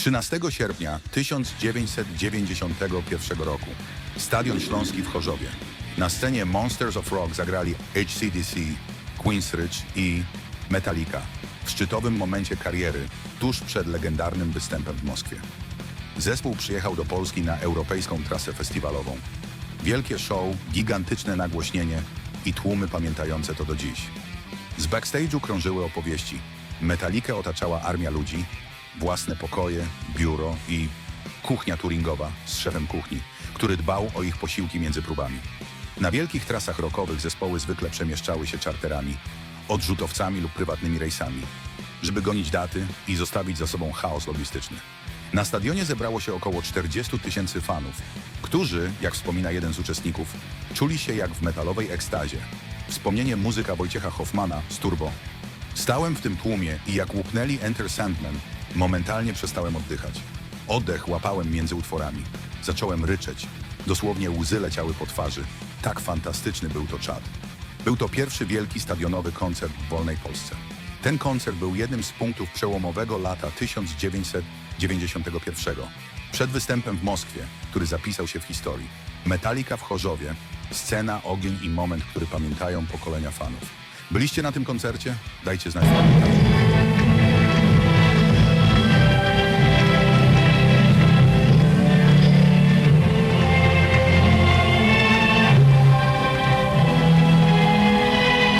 13 sierpnia 1991 roku Stadion Śląski w Chorzowie. Na scenie Monsters of Rock zagrali HCDC, Queens Ridge i Metallica w szczytowym momencie kariery, tuż przed legendarnym występem w Moskwie. Zespół przyjechał do Polski na europejską trasę festiwalową. Wielkie show, gigantyczne nagłośnienie i tłumy pamiętające to do dziś. Z backstage'u krążyły opowieści. Metalikę otaczała armia ludzi, własne pokoje, biuro i kuchnia touringowa z szefem kuchni, który dbał o ich posiłki między próbami. Na wielkich trasach rockowych zespoły zwykle przemieszczały się czarterami, odrzutowcami lub prywatnymi rejsami, żeby gonić daty i zostawić za sobą chaos logistyczny. Na stadionie zebrało się około 40 tysięcy fanów, którzy, jak wspomina jeden z uczestników, czuli się jak w metalowej ekstazie. Wspomnienie muzyka Wojciecha Hoffmana z Turbo. Stałem w tym tłumie i jak łupnęli Enter Sandman, momentalnie przestałem oddychać. Oddech łapałem między utworami. Zacząłem ryczeć. Dosłownie łzy leciały po twarzy. Tak fantastyczny był to czad. Był to pierwszy wielki stadionowy koncert w wolnej Polsce. Ten koncert był jednym z punktów przełomowego lata 1991. Przed występem w Moskwie, który zapisał się w historii. Metallica w Chorzowie, scena, ogień i moment, który pamiętają pokolenia fanów. Byliście na tym koncercie? Dajcie znać w komentarzach.